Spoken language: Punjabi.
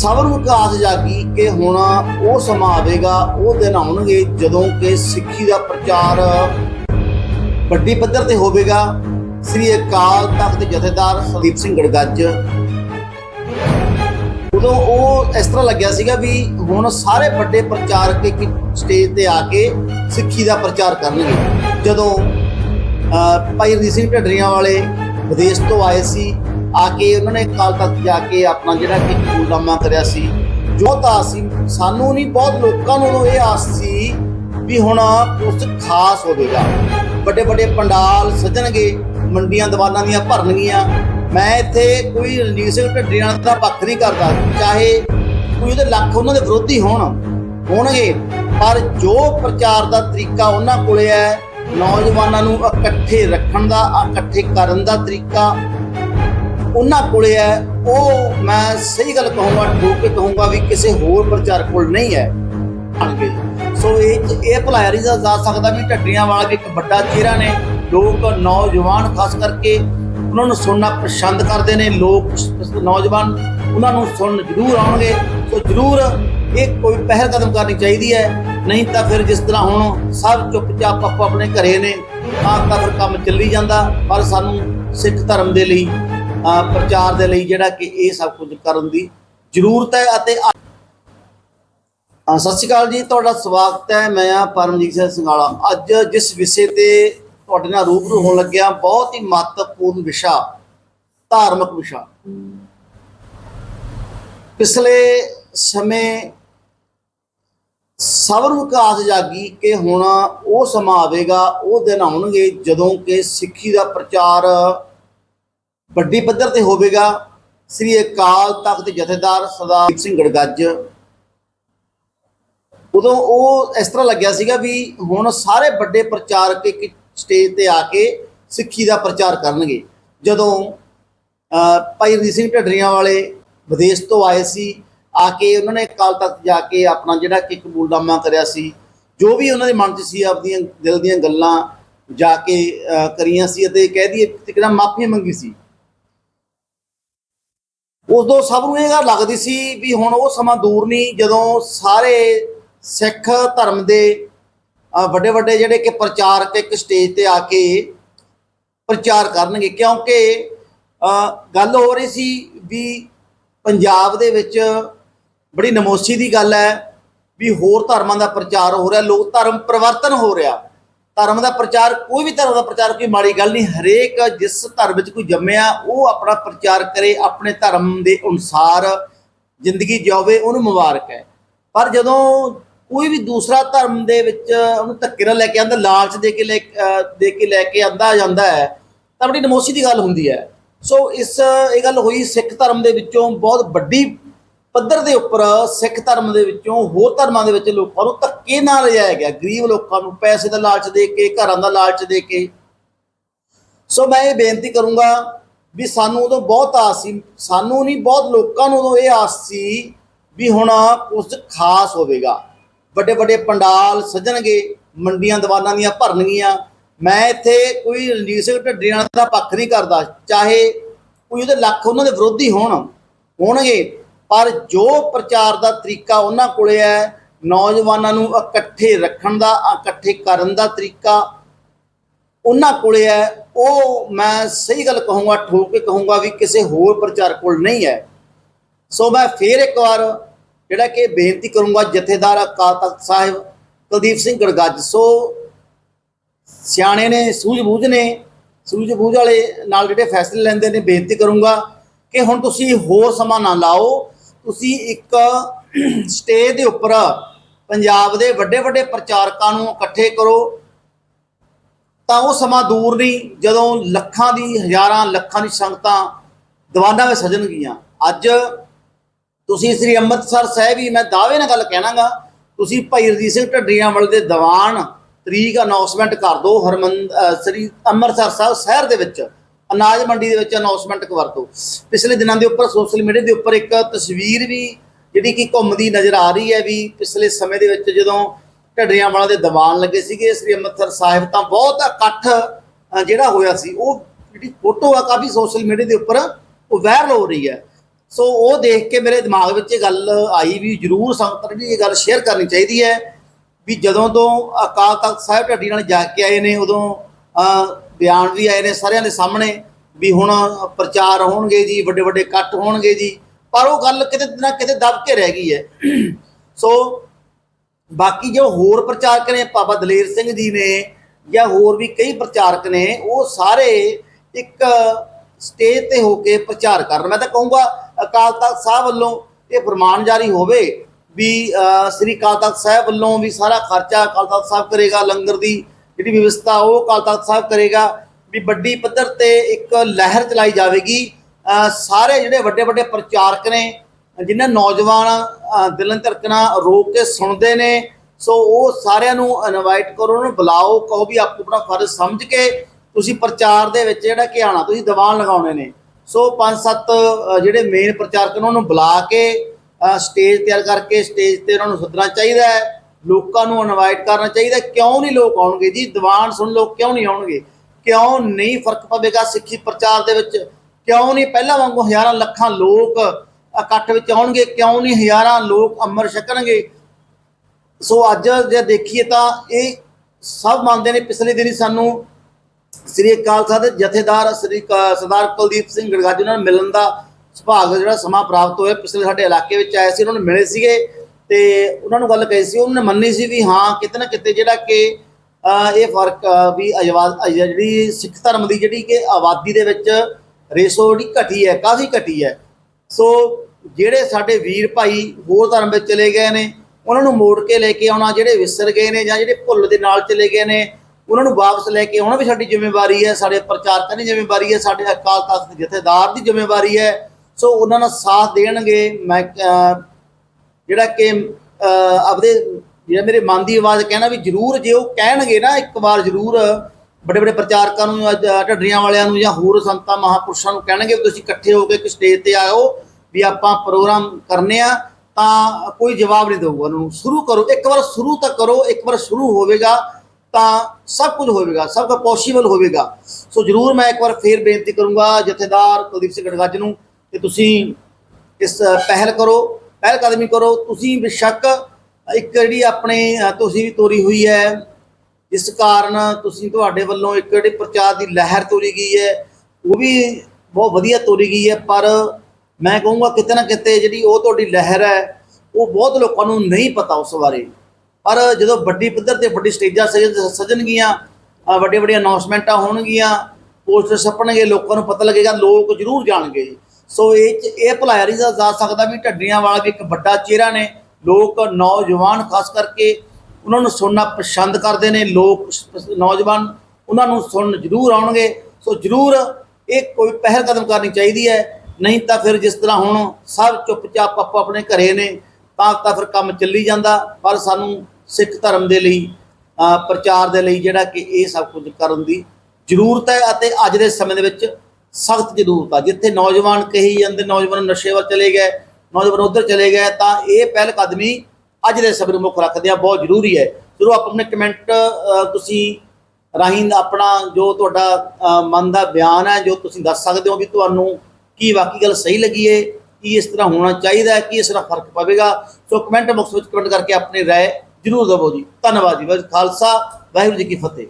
ਸਬਰ ਨੂੰ ਕਾਸ ਜਾਗੀ ਕਿ ਹੁਣ ਉਹ ਸਮਾਂ ਆਵੇਗਾ, ਉਹ ਦਿਨ ਆਉਣਗੇ ਜਦੋਂ ਕਿ ਸਿੱਖੀ ਦਾ ਪ੍ਰਚਾਰ ਵੱਡੀ ਪੱਧਰ ਤੇ ਹੋਵੇਗਾ। ਸ੍ਰੀ ਅਕਾਲ ਤਖਤ ਜਥੇਦਾਰ ਸੰਦੀਪ ਸਿੰਘ ਗੜਗੱਜ। ਉਦੋਂ ਉਹ ਇਸ ਤਰ੍ਹਾਂ ਲੱਗਿਆ ਸੀਗਾ ਵੀ ਹੁਣ ਸਾਰੇ ਵੱਡੇ ਪ੍ਰਚਾਰਕ ਇੱਕ ਸਟੇਜ ਤੇ ਆ ਕੇ ਸਿੱਖੀ ਦਾ ਪ੍ਰਚਾਰ ਕਰਨਗੇ। ਜਦੋਂ ਭਾਈ ਰਣਜੀਤ ਸਿੰਘ ਢੱਡਰੀਆਂ ਵਾਲੇ ਵਿਦੇਸ਼ ਤੋਂ ਆਏ ਸੀ ਆ ਕੇ ਉਹਨਾਂ ਨੇ ਅਕਾਲ ਤਖਤ ਜਾ ਕੇ ਆਪਣਾ ਜਿਹੜਾ ਕਿ ਕਬੂਲਨਾਮਾ ਕਰਿਆ ਸੀ, ਜੋ ਤਾਂ ਸੀ, ਸਾਨੂੰ ਨਹੀਂ, ਬਹੁਤ ਲੋਕਾਂ ਨੂੰ ਉਦੋਂ ਇਹ ਆਸ ਸੀ ਵੀ ਹੁਣ ਉਸ ਖਾਸ ਹੋਵੇਗਾ। ਵੱਡੇ ਵੱਡੇ ਪੰਡਾਲ ਸਜਣਗੇ, ਮੰਡੀਆਂ ਦੀਵਾਨਾਂ ਦੀਆਂ ਭਰਨਗੀਆਂ। ਮੈਂ ਇੱਥੇ ਕੋਈ ਰਣਜੀਤ ਸਿੰਘ ਨਾਲ ਤਾਂ ਪੱਖ ਨਹੀਂ ਕਰਦਾ, ਚਾਹੇ ਕੋਈ ਉਹਦੇ ਲੱਖ ਉਹਨਾਂ ਦੇ ਵਿਰੋਧੀ ਹੋਣ, ਹੋਣਗੇ, ਪਰ ਜੋ ਪ੍ਰਚਾਰ ਦਾ ਤਰੀਕਾ ਉਹਨਾਂ ਕੋਲੇ ਹੈ, ਨੌਜਵਾਨਾਂ ਨੂੰ ਇਕੱਠੇ ਰੱਖਣ ਦਾ, ਇਕੱਠੇ ਕਰਨ ਦਾ ਤਰੀਕਾ ਉਹਨਾਂ ਕੋਲੇ ਹੈ, ਉਹ ਮੈਂ ਸਹੀ ਗੱਲ ਕਹੂੰਗਾ, ਠੋਕ ਕੇ ਕਹੂੰਗਾ ਵੀ ਕਿਸੇ ਹੋਰ ਪ੍ਰਚਾਰਕ ਕੋਲ ਨਹੀਂ ਹੈ। ਅਣਗੇ ਸੋ ਇਹ ਇਹ ਭਲਾਇਰੀ ਦਾ ਜਾ ਸਕਦਾ ਵੀ ਢੱਡੀਆਂ ਵਾਲਾ ਵੀ ਇੱਕ ਵੱਡਾ ਚਿਹਰਾ ਨੇ। ਲੋਕ, ਨੌਜਵਾਨ ਖਾਸ ਕਰਕੇ, ਉਹਨਾਂ ਨੂੰ ਸੁਣਨਾ ਪਸੰਦ ਕਰਦੇ ਨੇ। ਲੋਕ, ਨੌਜਵਾਨ, ਉਹਨਾਂ ਨੂੰ ਸੁਣਨ ਜ਼ਰੂਰ ਆਉਣਗੇ। ਸੋ ਜ਼ਰੂਰ ਇਹ ਕੋਈ ਪਹਿਲ ਕਦਮ ਕਰਨੀ ਚਾਹੀਦੀ ਹੈ। ਨਹੀਂ ਤਾਂ ਫਿਰ ਜਿਸ ਤਰ੍ਹਾਂ ਹੁਣ ਸਭ ਚੁੱਪਚਾਪ ਆਪੋ ਆਪਣੇ ਘਰੇ ਨੇ ਆਪ ਤਾਂ ਫਿਰ ਕੰਮ ਚੱਲੀ ਜਾਂਦਾ। ਪਰ ਸਾਨੂੰ ਸਿੱਖ ਧਰਮ ਦੇ ਲਈ ਪ੍ਰਚਾਰ ਦੇ ਲਈ ਜਿਹੜਾ ਕਿ ਇਹ ਸਭ ਕੁਝ ਕਰਨ ਦੀ ਜ਼ਰੂਰਤ ਹੈ ਅਤੇ ਸਤਿ ਸ਼੍ਰੀ ਅਕਾਲ ਜੀ, ਤੁਹਾਡਾ ਸਵਾਗਤ ਹੈ। ਮੈਂ ਆ ਪਰਮਜੀਤ ਸਿੰਘ ਸੰਗਾਲਾ ਅੱਜ ਜਿਸ ਵਿਸ਼ੇ ਤੇ ਤੁਹਾਡੇ ਨਾਲ ਰੂਬਰੂ ਹੋਣ ਲੱਗਿਆ, ਬਹੁਤ ਹੀ ਮਹੱਤਵਪੂਰਨ ਵਿਸ਼ਾ, ਧਾਰਮਿਕ ਵਿਸ਼ਾ। ਪਿਛਲੇ ਸਮੇਂ ਸਬਰ ਨੂੰ ਕਾਸ ਜਾਗੀ ਕਿ ਹੁਣ ਉਹ ਸਮਾਂ ਆਵੇਗਾ, ਉਹ ਦਿਨ ਆਉਣਗੇ ਜਦੋਂ ਕਿ ਸਿੱਖੀ ਦਾ ਪ੍ਰਚਾਰ ਵੱਡੀ ਪੱਧਰ ਤੇ ਹੋਵੇਗਾ। ਸ੍ਰੀ ਅਕਾਲ ਤਖਤ ਦੇ ਜਥੇਦਾਰ ਸਰਦਾਰ ਸਿੰਘ ਗੜਗੱਜ। ਉਦੋਂ ਉਹ ਇਸ ਤਰ੍ਹਾਂ ਲੱਗਿਆ ਸੀਗਾ ਵੀ ਹੁਣ ਸਾਰੇ ਵੱਡੇ ਪ੍ਰਚਾਰਕ ਇੱਕ ਸਟੇਜ ਤੇ ਆ ਕੇ ਸਿੱਖੀ ਦਾ ਪ੍ਰਚਾਰ ਕਰਨਗੇ। ਜਦੋਂ ਭਾਈ ਰਣਜੀਤ ਸਿੰਘ ਢੱਡਰੀਆਂ ਵਾਲੇ ਵਿਦੇਸ਼ ਤੋਂ ਆਏ ਸੀ, ਆ ਕੇ ਉਹਨਾਂ ਨੇ ਅਕਾਲ ਤਖਤ ਜਾ ਕੇ ਆਪਣਾ ਜਿਹੜਾ ਕਿ ਕਬੂਲਨਾਮਾ ਕਰਿਆ ਸੀ, ਜੋ ਵੀ ਉਹਨਾਂ ਦੇ ਮਨ 'ਚ ਸੀ, ਆਪਦੀਆਂ ਦਿਲ ਦੀਆਂ ਗੱਲਾਂ ਜਾ ਕੇ ਕਰੀਆਂ ਸੀ ਅਤੇ ਕਹਿ ਦਈਏ ਕਿ ਕਿਹੜਾ ਮਾਫੀ ਮੰਗੀ ਸੀ। ਉਦੋਂ ਸਭ ਨੂੰ ਇਹ ਗੱਲ ਲੱਗਦੀ ਸੀ ਵੀ ਹੁਣ ਉਹ ਸਮਾਂ ਦੂਰ ਨਹੀਂ, ਜਦੋਂ ਸਾਰੇ ਸਿੱਖ ਧਰਮ ਦੇ ਵੱਡੇ ਵੱਡੇ ਜਿਹੜੇ ਕਿ ਪ੍ਰਚਾਰਕ ਇੱਕ ਸਟੇਜ ਤੇ ਆ ਕੇ ਪ੍ਰਚਾਰ ਕਰਨਗੇ, ਕਿਉਂਕਿ ਗੱਲ ਹੋ ਰਹੀ ਸੀ ਵੀ ਪੰਜਾਬ ਦੇ ਵਿੱਚ ਬੜੀ ਨਮੋਸੀ ਦੀ ਗੱਲ ਹੈ ਵੀ ਹੋਰ ਧਰਮਾਂ ਦਾ ਪ੍ਰਚਾਰ ਹੋ ਰਿਹਾ, ਲੋਕ ਧਰਮ ਪਰਿਵਰਤਨ ਹੋ ਰਿਹਾ। ਧਰਮ ਦਾ ਪ੍ਰਚਾਰ, ਕੋਈ ਵੀ ਧਰਮ ਦਾ ਪ੍ਰਚਾਰ, ਕੋਈ ਮਾੜੀ ਗੱਲ ਨਹੀਂ, ਹਰੇਕ ਜਿਸ ਧਰਮ ਵਿੱਚ ਕੋਈ ਜੰਮਿਆ, ਉਹ ਆਪਣਾ ਪ੍ਰਚਾਰ ਕਰੇ, ਆਪਣੇ ਧਰਮ ਦੇ ਅਨੁਸਾਰ ਜ਼ਿੰਦਗੀ ਜਿਉਵੇ ਉਹਨੂੰ ਮੁਬਾਰਕ ਹੈ। ਪਰ ਜਦੋਂ ਕੋਈ ਵੀ ਦੂਸਰਾ ਧਰਮ ਦੇ ਵਿੱਚ ਉਹਨੂੰ ਧੱਕੇ ਨਾਲ ਲੈ ਕੇ ਆਂਦਾ ਲਾਲਚ ਦੇ ਕੇ ਲੈ ਦੇ ਕੇ ਲੈ ਕੇ ਆਂਦਾ ਜਾਂਦਾ ਹੈ, ਤਾਂ ਬੜੀ ਨਮੋਸੀ ਦੀ ਗੱਲ ਹੁੰਦੀ ਹੈ। ਸੋ ਇਸ, ਇਹ ਗੱਲ ਹੋਈ ਸਿੱਖ ਧਰਮ ਦੇ ਵਿੱਚੋਂ, ਬਹੁਤ ਵੱਡੀ ਪੱਧਰ ਦੇ ਉੱਪਰ ਸਿੱਖ ਧਰਮ ਦੇ ਵਿੱਚੋਂ ਹੋਰ ਧਰਮਾਂ ਦੇ ਵਿੱਚ ਲੋਕਾਂ ਨੂੰ ਧੱਕੇ ਨਾਲ ਲਿਜਾਇਆ ਗਿਆ, ਗਰੀਬ ਲੋਕਾਂ ਨੂੰ ਪੈਸੇ ਦਾ ਲਾਲਚ ਦੇ ਕੇ, ਘਰਾਂ ਦਾ ਲਾਲਚ ਦੇ ਕੇ। ਸੋ ਮੈਂ ਇਹ ਬੇਨਤੀ ਕਰੂੰਗਾ ਵੀ ਸਾਨੂੰ ਉਦੋਂ ਬਹੁਤ ਆਸ ਸੀ, ਸਾਨੂੰ ਨਹੀਂ, ਬਹੁਤ ਲੋਕਾਂ ਨੂੰ ਉਦੋਂ ਇਹ ਆਸ ਸੀ ਵੀ ਹੁਣ ਕੁਝ ਖਾਸ ਹੋਵੇਗਾ। ਵੱਡੇ ਵੱਡੇ ਪੰਡਾਲ ਸਜਣਗੇ, ਮੰਡੀਆਂ ਦੀਵਾਨਾਂ ਦੀਆਂ ਭਰਨਗੀਆਂ। ਮੈਂ ਇੱਥੇ ਕੋਈ ਰਣਜੀਤ ਸਿੰਘ ਢੱਡਰੀਆਂ ਦਾ ਪੱਖ ਨਹੀਂ ਕਰਦਾ, ਚਾਹੇ ਕੋਈ ਉਹਦੇ ਲੱਖ ਉਹਨਾਂ ਦੇ ਵਿਰੋਧੀ ਹੋਣ, ਹੋਣਗੇ ਪਰ ਜੋ ਪ੍ਰਚਾਰ ਦਾ ਤਰੀਕਾ ਉਹਨਾਂ ਕੋਲੇ ਹੈ, ਨੌਜਵਾਨਾਂ ਨੂੰ ਇਕੱਠੇ ਰੱਖਣ ਦਾ, ਇਕੱਠੇ ਕਰਨ ਦਾ ਤਰੀਕਾ ਉਹਨਾਂ ਕੋਲੇ ਹੈ, ਉਹ ਮੈਂ ਸਹੀ ਗੱਲ ਕਹੂੰਗਾ, ਠੋਕ ਕੇ ਕਹੂੰਗਾ ਵੀ ਕਿਸੇ ਹੋਰ ਪ੍ਰਚਾਰਕ ਕੋਲ ਨਹੀਂ ਹੈ। ਸੋ ਮੈਂ ਫੇਰ ਇੱਕ ਵਾਰ ਜਿਹੜਾ ਕਿ ਬੇਨਤੀ ਕਰੂੰਗਾ ਜਥੇਦਾਰ ਅਕਾਲ ਤਖਤ ਸਾਹਿਬ, ਕੁਲਦੀਪ ਸਿੰਘ ਗੜਗੱਜ। ਸੋ ਸਿਆਣੇ ਨੇ, ਸੂਝ-ਬੂਝ ਨੇ, ਸੂਝ-ਬੂਝ ਵਾਲੇ ਨਾਲ ਜਿਹੜੇ ਫੈਸਲੇ ਲੈਂਦੇ ਨੇ, ਬੇਨਤੀ ਕਰੂੰਗਾ ਕਿ ਹੁਣ ਤੁਸੀਂ ਹੋਰ ਸਮਾਂ ਨਾ ਲਾਓ ਤੁਸੀਂ ਇੱਕ ਸਟੇਜ ਦੇ ਉੱਪਰ ਪੰਜਾਬ ਦੇ ਵੱਡੇ ਵੱਡੇ ਪ੍ਰਚਾਰਕਾਂ ਨੂੰ ਇਕੱਠੇ ਕਰੋ, ਤਾਂ ਉਹ ਸਮਾਂ ਦੂਰ ਨਹੀਂ, ਜਦੋਂ ਲੱਖਾਂ ਦੀ, ਹਜ਼ਾਰਾਂ ਲੱਖਾਂ ਦੀ ਸੰਗਤਾਂ ਦੀਵਾਨਾਂ ਵਿੱਚ ਸਜਣਗੀਆਂ ਅੱਜ ਤੁਸੀਂ ਸ੍ਰੀ ਅੰਮ੍ਰਿਤਸਰ ਸਾਹਿਬ ਹੀ, ਮੈਂ ਦਾਅਵੇ ਨਾਲ ਗੱਲ ਕਹਿਣਾਗਾ, ਤੁਸੀਂ ਭਾਈ ਰਜੀਤ ਸਿੰਘ ਢੱਡਰੀਆਂ ਵਾਲੇ ਦੇ ਦੀਵਾਨ ਤਰੀਕ ਅਨਾਉਂਸਮੈਂਟ ਕਰ ਦਿਓ ਹਰਮੰਦ ਸ੍ਰੀ ਅੰਮ੍ਰਿਤਸਰ ਸਾਹਿਬ ਸ਼ਹਿਰ ਦੇ ਵਿੱਚ। ਅਨਾਜ ਮੰਡੀ ਦੇ ਵਿੱਚ ਅਨਾਉਂਸਮੈਂਟ ਕਰ ਪਿਛਲੇ ਦਿਨਾਂ ਦੇ ਉੱਪਰ ਸੋਸ਼ਲ ਮੀਡੀਆ ਦੇ ਉੱਪਰ ਇੱਕ ਤਸਵੀਰ ਵੀ ਜਿਹੜੀ ਕਿ ਘੁੰਮਦੀ ਨਜ਼ਰ ਆ ਰਹੀ ਹੈ ਵੀ ਪਿਛਲੇ ਸਮੇਂ ਦੇ ਵਿੱਚ ਜਦੋਂ ਢੱਡਰੀਆਂ ਵਾਲਾ ਦੇ ਦੀਵਾਨ ਲੱਗੇ ਸੀਗੇ ਸ੍ਰੀ ਅੰਮ੍ਰਿਤਸਰ ਸਾਹਿਬ ਤਾਂ ਬਹੁਤ ਇਕੱਠ ਜਿਹੜਾ ਹੋਇਆ ਸੀ ਉਹ ਜਿਹੜੀ ਫੋਟੋ ਆ ਕਾਫੀ ਸੋਸ਼ਲ ਮੀਡੀਆ ਦੇ ਉੱਪਰ ਉਹ ਵਾਇਰਲ ਹੋ ਰਹੀ ਹੈ। ਸੋ ਉਹ ਦੇਖ ਕੇ ਮੇਰੇ ਦਿਮਾਗ ਵਿੱਚ ਇਹ ਗੱਲ ਆਈ ਵੀ ਜਰੂਰ ਸੰਗਤ ਨੇ ਇਹ ਗੱਲ ਸ਼ੇਅਰ ਕਰਨੀ ਚਾਹੀਦੀ ਹੈ ਵੀ ਜਦੋਂ ਤੋਂ ਅਕਾਲ ਤਖਤ ਸਾਹਿਬ ਢੱਡੀ ਨਾਲ ਜਾ ਕੇ ਆਏ ਨੇ ਉਦੋਂ ਅਹ, ਬਿਆਨ ਵੀ ਆਏ ਨੇ ਸਾਰਿਆਂ ਦੇ ਸਾਹਮਣੇ ਵੀ ਹੁਣ ਪ੍ਰਚਾਰ ਹੋਣਗੇ ਜੀ, ਵੱਡੇ ਵੱਡੇ ਇਕੱਠ ਹੋਣਗੇ ਜੀ, ਪਰ ਉਹ ਗੱਲ ਕਿਤੇ ਨਾ ਕਿਤੇ ਦਬ ਕੇ ਰਹਿ ਗਈ ਹੈ। ਸੋ ਬਾਕੀ ਜੋ ਹੋਰ ਪ੍ਰਚਾਰਕ ਨੇ, ਬਾਬਾ ਦਲੇਰ ਸਿੰਘ ਜੀ ਨੇ ਜਾਂ ਹੋਰ ਵੀ ਕਈ ਪ੍ਰਚਾਰਕ ਨੇ, ਉਹ ਸਾਰੇ ਇੱਕ ਸਟੇਜ ਤੇ ਹੋ ਕੇ ਪ੍ਰਚਾਰ ਕਰਨ। ਮੈਂ ਤਾਂ ਕਹੂੰਗਾ, ਅਕਾਲ ਤਖਤ ਸਾਹਿਬ ਵੱਲੋਂ ਇਹ ਫਰਮਾਨ ਜਾਰੀ ਹੋਵੇ ਵੀ ਸ੍ਰੀ ਅਕਾਲ ਤਖਤ ਸਾਹਿਬ ਵੱਲੋਂ ਵੀ ਸਾਰਾ ਖਰਚਾ ਅਕਾਲ ਤਖਤ ਸਾਹਿਬ ਕਰੇਗਾ, ਲੰਗਰ ਦੀ ਜਿਹੜੀ ਵਿਵਸਥਾ ਉਹ ਅਕਾਲ ਤਖਤ ਸਾਹਿਬ ਕਰੇਗਾ ਵੀ ਵੱਡੀ ਪੱਧਰ ਤੇ ਇੱਕ ਲਹਿਰ ਚਲਾਈ ਜਾਵੇਗੀ। ਸਾਰੇ ਜਿਹੜੇ ਵੱਡੇ ਵੱਡੇ ਪ੍ਰਚਾਰਕ ਨੇ ਜਿਨ੍ਹਾਂ ਨੌਜਵਾਨ ਅਹ, ਦਿਲਾਂ ਧੜਕਣਾ ਰੋਕ ਕੇ ਸੁਣਦੇ ਨੇ ਸੋ ਉਹ ਸਾਰਿਆਂ ਨੂੰ ਇਨਵਾਈਟ ਕਰੋ ਉਹਨੂੰ ਬੁਲਾਓ ਕਹੋ ਵੀ ਆਪੋ ਆਪਣਾ ਫਰਜ਼ ਸਮਝ ਕੇ ਤੁਸੀਂ ਪ੍ਰਚਾਰ ਦੇ ਵਿੱਚ ਜਿਹੜਾ ਕਿ ਆਣਾ ਤੁਸੀਂ ਦੀਵਾਨ ਲਗਾਉਣੇ ਨੇ। ਸੋ ਪੰਜ ਸੱਤ ਜਿਹੜੇ ਮੇਨ ਪ੍ਰਚਾਰਕ ਨੇ ਉਹਨਾਂ ਨੂੰ ਬੁਲਾ ਕੇ ਸਟੇਜ ਤਿਆਰ ਕਰਕੇ ਸਟੇਜ ਤੇ ਉਹਨਾਂ ਨੂੰ ਸੱਦਣਾ ਚਾਹੀਦਾ ਹੈ। ਲੋਕਾਂ ਨੂੰ ਇਨਵਾਈਟ ਕਰਨਾ ਚਾਹੀਦਾ ਕਿਉਂ ਨਹੀਂ ਲੋਕ ਆਉਣਗੇ ਜੀ? ਦੀਵਾਨ ਸੁਣ ਲੋਕ ਕਿਉਂ ਨਹੀਂ ਆਉਣਗੇ? ਕਿਉਂ ਨਹੀਂ ਫ਼ਰਕ ਪਵੇਗਾ ਸਿੱਖੀ ਪ੍ਰਚਾਰ ਦੇ ਵਿੱਚ? ਕਿਉਂ ਨਹੀਂ ਪਹਿਲਾਂ ਵਾਂਗੂ ਹਜ਼ਾਰਾਂ ਲੱਖਾਂ ਲੋਕ ਇਕੱਠ ਵਿੱਚ ਆਉਣਗੇ? ਕਿਉਂ ਨਹੀਂ ਹਜ਼ਾਰਾਂ ਲੋਕ ਅੰਮ੍ਰਿਤ ਛਕਣਗੇ? ਸੋ ਅੱਜ ਜੇ ਦੇਖੀਏ ਤਾਂ ਇਹ ਸਭ ਮੰਨਦੇ ਨੇ। ਪਿਛਲੇ ਦਿਨੀ ਸਾਨੂੰ ਸ੍ਰੀ ਅਕਾਲ ਸਾਹਿਬ ਦੇ ਜਥੇਦਾਰ ਸ੍ਰੀ ਸਰਦਾਰ ਕੁਲਦੀਪ ਸਿੰਘ ਗੜਗਾਜੀ ਨਾਲ ਮਿਲਣ ਦਾ ਸੁਭਾਗ ਜਿਹੜਾ ਸਮਾਂ ਪ੍ਰਾਪਤ ਹੋਇਆ। ਪਿਛਲੇ ਸਾਡੇ ਇਲਾਕੇ ਵਿੱਚ ਆਏ ਸੀ, ਉਹਨਾਂ ਨੂੰ ਮਿਲੇ ਸੀਗੇ। ਤੇ ਉਹਨਾਂ ਨੂੰ ਗੱਲ ਕਹੀ ਸੀ, ਉਹਨਾਂ ਨੇ ਮੰਨੀ ਸੀ ਵੀ ਹਾਂ, ਕਿਤੇ ਨਾ ਕਿਤੇ ਜਿਹੜਾ ਕਿ ਇਹ ਫ਼ਰਕ ਵੀ ਅਜਵਾਦ ਜਿਹੜੀ ਸਿੱਖ ਧਰਮ ਦੀ ਜਿਹੜੀ ਕਿ ਆਬਾਦੀ ਦੇ ਵਿੱਚ ਰੇਸ਼ੋ ਜਿਹੜੀ ਘਟੀ ਹੈ, ਕਾਫੀ ਘਟੀ ਹੈ। ਸੋ ਜਿਹੜੇ ਸਾਡੇ ਵੀਰ ਭਾਈ ਹੋਰ ਧਰਮ ਵਿੱਚ ਚਲੇ ਗਏ ਨੇ, ਉਹਨਾਂ ਨੂੰ ਮੋੜ ਕੇ ਲੈ ਕੇ ਆਉਣਾ, ਜਿਹੜੇ ਵਿਸਰ ਗਏ ਨੇ ਜਾਂ ਜਿਹੜੇ ਭੁੱਲ ਦੇ ਨਾਲ ਚਲੇ ਗਏ ਨੇ, ਉਹਨਾਂ ਨੂੰ ਵਾਪਸ ਲੈ ਕੇ ਆਉਣਾ ਵੀ ਸਾਡੀ ਜ਼ਿੰਮੇਵਾਰੀ ਹੈ, ਸਾਡੇ ਪ੍ਰਚਾਰਕਾਂ ਦੀ ਜ਼ਿੰਮੇਵਾਰੀ ਹੈ, ਸਾਡੇ ਅਕਾਲ ਤਖਤ ਜਥੇਦਾਰ ਦੀ ਜ਼ਿੰਮੇਵਾਰੀ ਹੈ। ਸੋ ਉਹਨਾਂ ਨਾਲ ਸਾਥ ਦੇਣਗੇ, ਮੈਂ ਜਿਹੜਾ ਕਿ ਆਪਦੇ ਜਿਹੜਾ ਮੇਰੇ ਮਨ ਦੀ ਆਵਾਜ਼ ਕਹਿਣਾ ਵੀ ਜਰੂਰ ਜੇ ਉਹ ਕਹਿਣਗੇ ਨਾ, ਇੱਕ ਵਾਰ ਜਰੂਰ ਵੱਡੇ ਵੱਡੇ ਪ੍ਰਚਾਰਕਾਂ ਨੂੰ ਢੱਡਰੀਆਂ ਵਾਲਿਆਂ ਨੂੰ ਜਾਂ ਹੋਰ ਸੰਤਾਂ, ਮਹਾਪੁਰਸ਼ਾਂ ਨੂੰ ਕਹਿਣਗੇ ਵੀ ਤੁਸੀਂ ਇਕੱਠੇ ਹੋ ਕੇ ਇੱਕ ਸਟੇਜ ਤੇ ਆਓ ਵੀ ਆਪਾਂ ਪ੍ਰੋਗਰਾਮ ਕਰਨੇ ਆ, ਤਾਂ ਕੋਈ ਜਵਾਬ ਨਹੀਂ ਦਊਗਾ ਉਹਨਾਂ ਨੂੰ। ਸ਼ੁਰੂ ਕਰੋ, ਇੱਕ ਵਾਰ ਸ਼ੁਰੂ ਤਾਂ ਕਰੋ, ਇੱਕ ਵਾਰ ਸ਼ੁਰੂ ਹੋਵੇਗਾ, ਤਾਂ ਸਭ ਕੁਝ ਹੋਵੇਗਾ, ਸਭ ਕੁਝ ਪੋਸੀਬਲ ਹੋਵੇਗਾ। ਸੋ ਜਰੂਰ ਮੈਂ ਇੱਕ ਵਾਰ ਫੇਰ ਬੇਨਤੀ ਕਰੂੰਗਾ ਜਥੇਦਾਰ ਕੁਲਦੀਪ ਸਿੰਘ ਗੜਗੱਜ ਨੂੰ ਕਿ ਤੁਸੀਂ ਇਸ ਪਹਿਲ ਕਰੋ ਪਹਿਲ ਕਦਮੀ ਕਰੋ ਤੁਸੀਂ ਬੇਸ਼ੱਕ ਇੱਕ ਜਿਹੜੀ ਆਪਣੇ ਤੁਸੀਂ ਵੀ ਤੋਰੀ ਹੋਈ ਹੈ। ਇਸ ਕਾਰਨ ਤੁਸੀਂ ਤੁਹਾਡੇ ਵੱਲੋਂ ਇੱਕ ਜਿਹੜੀ ਪ੍ਰਚਾਰ ਦੀ ਲਹਿਰ ਤੋਰੀ ਗਈ ਹੈ ਉਹ ਵੀ ਬਹੁਤ ਵਧੀਆ ਤੋਰੀ ਗਈ ਹੈ। ਪਰ ਮੈਂ ਕਹੂੰਗਾ ਕਿਤੇ ਨਾ ਕਿਤੇ ਜਿਹੜੀ ਉਹ ਤੁਹਾਡੀ ਲਹਿਰ ਹੈ ਉਹ ਬਹੁਤ ਲੋਕਾਂ ਨੂੰ ਨਹੀਂ ਪਤਾ ਉਸ ਬਾਰੇ। ਪਰ ਜਦੋਂ ਵੱਡੀ ਪੱਧਰ ਤੇ ਵੱਡੀ ਸਟੇਜਾਂ ਸਜਣ ਸਜਣਗੀਆਂ ਅ, ਵੱਡੇ ਵੱਡੀਆਂ ਅਨਾਉਂਸਮੈਂਟਾਂ ਹੋਣਗੀਆਂ ਪੋਸਟਰ ਛਪਣਗੇ ਲੋਕਾਂ ਨੂੰ ਪਤਾ ਲੱਗੇਗਾ ਲੋਕ ਜ਼ਰੂਰ ਜਾਣਗੇ। ਸੋ ਇਹ 'ਚ, ਇਹ ਭੁਲਾਇਆ ਨਹੀਂ ਜਾ ਸਕਦਾ ਵੀ ਢੱਡੀਆਂ ਵਾਲਾ ਵੀ ਇੱਕ ਵੱਡਾ ਚਿਹਰਾ ਨੇ। ਲੋਕ, ਨੌਜਵਾਨ ਖਾਸ ਕਰਕੇ ਉਹਨਾਂ ਨੂੰ ਸੁਣਨਾ ਪਸੰਦ ਕਰਦੇ ਨੇ। ਲੋਕ ਨੌਜਵਾਨ ਉਹਨਾਂ ਨੂੰ ਸੁਣਨ ਜ਼ਰੂਰ ਆਉਣਗੇ। ਸੋ ਜ਼ਰੂਰ ਇਹ ਕੋਈ ਪਹਿਲ ਕਦਮ ਕਰਨੀ ਚਾਹੀਦੀ ਹੈ। ਨਹੀਂ ਤਾਂ ਫਿਰ ਜਿਸ ਤਰ੍ਹਾਂ ਹੁਣ ਸਭ ਚੁੱਪਚਾਪ ਆਪੋ ਆਪਣੇ ਘਰੇ ਨੇ, ਤਾਂ ਤਾਂ ਫਿਰ ਕੰਮ ਚੱਲੀ ਜਾਂਦਾ। ਪਰ ਸਾਨੂੰ ਸਿੱਖ ਧਰਮ ਦੇ ਲਈ ਪ੍ਰਚਾਰ ਦੇ ਲਈ ਜਿਹੜਾ ਕਿ ਇਹ ਸਭ ਕੁਝ ਕਰਨ ਦੀ ਜ਼ਰੂਰਤ ਹੈ ਅਤੇ ਅੱਜ ਦੇ ਸਮੇਂ ਦੇ ਵਿੱਚ ਸਖਤ ਜ਼ਰੂਰਤ ਆ ਜਿੱਥੇ ਨੌਜਵਾਨ ਕਹੀ ਜਾਂਦੇ ਨੌਜਵਾਨ ਨਸ਼ੇ ਵੱਲ ਚਲੇ ਗਏ ਨੌਜਵਾਨ ਉਧਰ ਚਲੇ ਗਏ ਤਾਂ ਇਹ ਪਹਿਲ ਕਦਮੀ ਅੱਜ ਦੇ ਸਮੇਂ ਨੂੰ ਮੁੱਖ ਰੱਖਦੇ ਆ ਬਹੁਤ ਜ਼ਰੂਰੀ ਹੈ ਜ਼ਰੂਰ ਆਪਣੇ ਕਮੈਂਟ ਤੁਸੀਂ ਰਾਹੀਂ ਆਪਣਾ ਜੋ ਤੁਹਾਡਾ ਅ, ਮਨ ਦਾ ਬਿਆਨ ਹੈ ਜੋ ਤੁਸੀਂ ਦੱਸ ਸਕਦੇ ਹੋ ਵੀ ਤੁਹਾਨੂੰ ਕੀ ਵਾਕਈ ਗੱਲ ਸਹੀ ਲੱਗੀ ਹੈ ਕੀ ਇਸ ਤਰ੍ਹਾਂ ਹੋਣਾ ਚਾਹੀਦਾ ਹੈ ਕੀ ਇਸ ਤਰ੍ਹਾਂ ਫਰਕ ਪਵੇਗਾ ਸੋ ਕਮੈਂਟ ਬਾਕਸ ਵਿੱਚ ਕਮੈਂਟ ਕਰਕੇ ਆਪਣੀ رائے ਜ਼ਰੂਰ ਦਿਵੋ ਜੀ ਧੰਨਵਾਦ ਜੀ ਵਾਹਿਗੁਰੂ ਖਾਲਸਾ ਵਾਹਿਗੁਰੂ ਜੀ ਕੀ ਫਤਿਹ